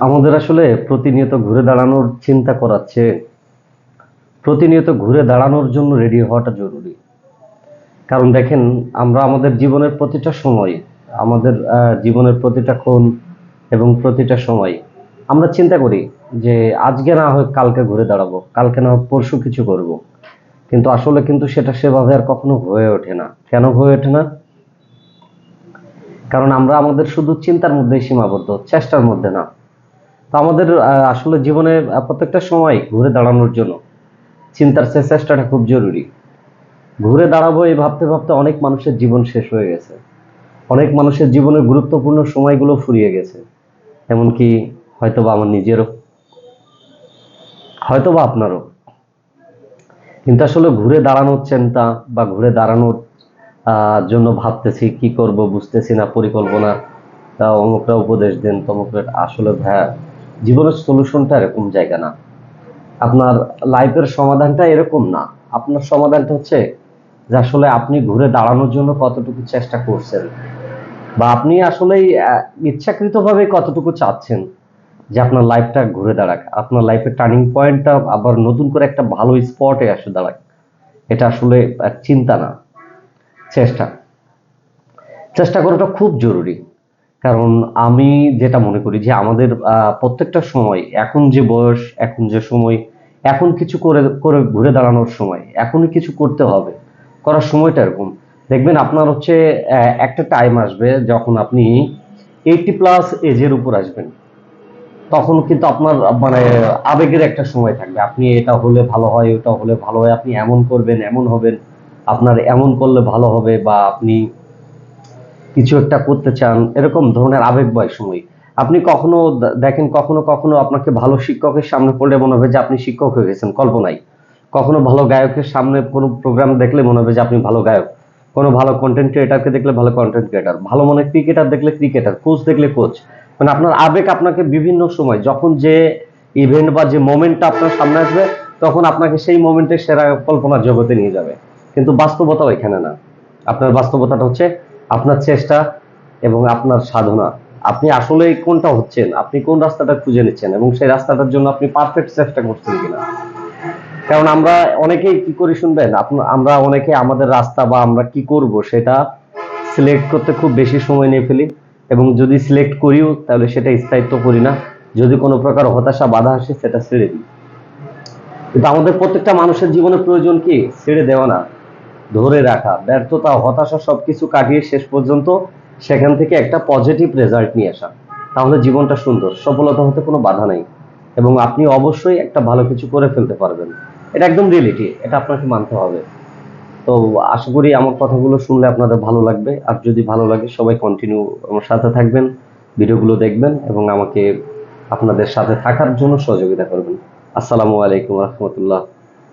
আমাদের আসলে প্রতিনিয়ত ঘুরে দাঁড়ানোর চিন্তা করাচ্ছে। প্রতিনিয়ত ঘুরে দাঁড়ানোর জন্য রেডি হওয়াটা জরুরি। কারণ দেখেন, আমরা আমাদের জীবনের প্রতিটা সময়, আমাদের জীবনের প্রতিটা ক্ষণ এবং প্রতিটা সময় আমরা চিন্তা করি যে আজকে না হয় কালকে ঘুরে দাঁড়াবো, কালকে না হোক পরশু কিছু করব। কিন্তু আসলে কিন্তু সেটা সেভাবে আর কখনো হয়ে ওঠে না। কেন হয়ে ওঠে না? কারণ আমরা আমাদের শুধু চিন্তার মধ্যেই সীমাবদ্ধ, চেষ্টার মধ্যে না। তো আমাদের আসলে জীবনে প্রত্যেকটা সময় ঘুরে দাঁড়ানোর জন্য চিন্তার সে চেষ্টাটা খুব জরুরি। ঘুরে দাঁড়াবো এই ভাবতে ভাবতে অনেক মানুষের জীবন শেষ হয়ে গেছে। অনেক মানুষের জীবনের গুরুত্বপূর্ণ সময়গুলো ফুরিয়ে গেছে। এমনকি হয়তোবা আমার নিজেরও, হয়তোবা আপনারও। কিন্তু আসলে ঘুরে দাঁড়ানোর চিন্তা বা ঘুরে দাঁড়ানোর জন্য ভাবতেছি কি করব বুঝতেছি না পরিকল্পনা। তা অমুকরা উপদেশ দেন তমুকরা আসলে ভাইয়া জীবনের সলিউশনটা এরকম জায়গা না। আপনার লাইফের সমাধানটা এরকম না। আপনার সমাধানটা হচ্ছে যে আসলে আপনি ঘুরে দাঁড়ানোর জন্য কতটুকু চেষ্টা করছেন। বা আপনি আসলেই আহ, ইচ্ছাকৃতভাবে কতটুকু চাচ্ছেন যে আপনার লাইফটা ঘুরে দাঁড়াক। আপনার লাইফের টার্নিং পয়েন্টটা আবার নতুন করে একটা ভালো স্পটে আসে দাঁড়াক। এটা আসলে চিন্তা না। চেষ্টা। চেষ্টা করাটা খুব জরুরি। কারণ আমি যেটা মনে করি যে আমাদের প্রত্যেকটা সময়, এখন যে বয়স, এখন যে সময়, এখন কিছু করে করে ঘুরে দাঁড়ানোর সময়, এখনই কিছু করতে হবে। করার সময়টা এরকম। দেখবেন আপনার হচ্ছে একটা টাইম আসবে যখন আপনি এইটি প্লাস এজের উপর আসবেন। তখন কিন্তু আপনার মানে আবেগের একটা সময় থাকবে। আপনি এটা হলে ভালো হয়, ওটা হলে ভালো হয়, আপনি এমন করবেন, এমন হবেন। আপনার এমন করলে ভালো হবে বা আপনি কিছু একটা করতে চান, এরকম ধরনের আবেগময় সময়। আপনি কখনো দেখেন কখনো কখনো আপনাকে ভালো শিক্ষকের সামনে পড়লে মনে হবে যে আপনি শিক্ষক হয়ে গেছেন কল্পনায় কখনো ভালো গায়কের সামনে কোনো প্রোগ্রাম দেখলে মনে হবে যে আপনি ভালো গায়ক। কোনো ভালো কন্টেন্ট ক্রিয়েটারকে দেখলে ভালো কন্টেন্ট ক্রিয়েটার ভালো মনে ক্রিকেটার দেখলে ক্রিকেটার কোচ দেখলে কোচ মানে আপনার আবেগ আপনাকে বিভিন্ন সময়, যখন যে ইভেন্ট বা যে মোমেন্টটা আপনার সামনে আসবে, তখন আপনাকে সেই মোমেন্টে সেরা কল্পনার জগতে নিয়ে যাবে। কিন্তু বাস্তবতা এখানে না। আপনার বাস্তবতাটা হচ্ছে আপনার চেষ্টা এবং আপনার সাধনা। আপনি আসলে কোনটা হচ্ছেন, আপনি কোন রাস্তাটা খুঁজে নিচ্ছেন এবং সেই রাস্তাটার জন্য আপনি পারফেক্ট চেষ্টা করছেন কিনা। কারণ আমরা অনেকেই কি করি শুনবেন? আমরা অনেকে আমাদের রাস্তা বা আমরা কি করব সেটা সিলেক্ট করতে খুব বেশি সময় নিয়ে ফেলি এবং যদি সিলেক্ট করিও তাহলে সেটা স্থায়িত্ব করি না। যদি কোনো প্রকার হতাশা, বাধা আসে সেটা ছেড়ে দিই। কিন্তু আমাদের প্রত্যেকটা মানুষের জীবনে প্রয়োজন কি? ছেড়ে দেওয়া না। ধরে রাখা, ব্যর্থতা, হতাশা সবকিছু কাটিয়ে শেষ পর্যন্ত সেখান থেকে একটা পজিটিভ রেজাল্ট নিয়ে আসা। তাহলে জীবনটা সুন্দর, সফলতা হতে কোনো বাধা নেই। এবং আপনি অবশ্যই একটা ভালো কিছু করে ফেলতে পারবেন। এটা একদম রিয়েলিটি এটা আপনাকে মানতে হবে। তো আশা করি আমার কথাগুলো শুনলে আপনাদের ভালো লাগবে। আর যদি ভালো লাগে, সবাই কন্টিনিউ আমার সাথে থাকবেন, ভিডিওগুলো দেখবেন এবং আমাকে আপনাদের সাথে থাকার জন্য সহযোগিতা করবেন। আসসালামু আলাইকুম রহমতুল্লাহ।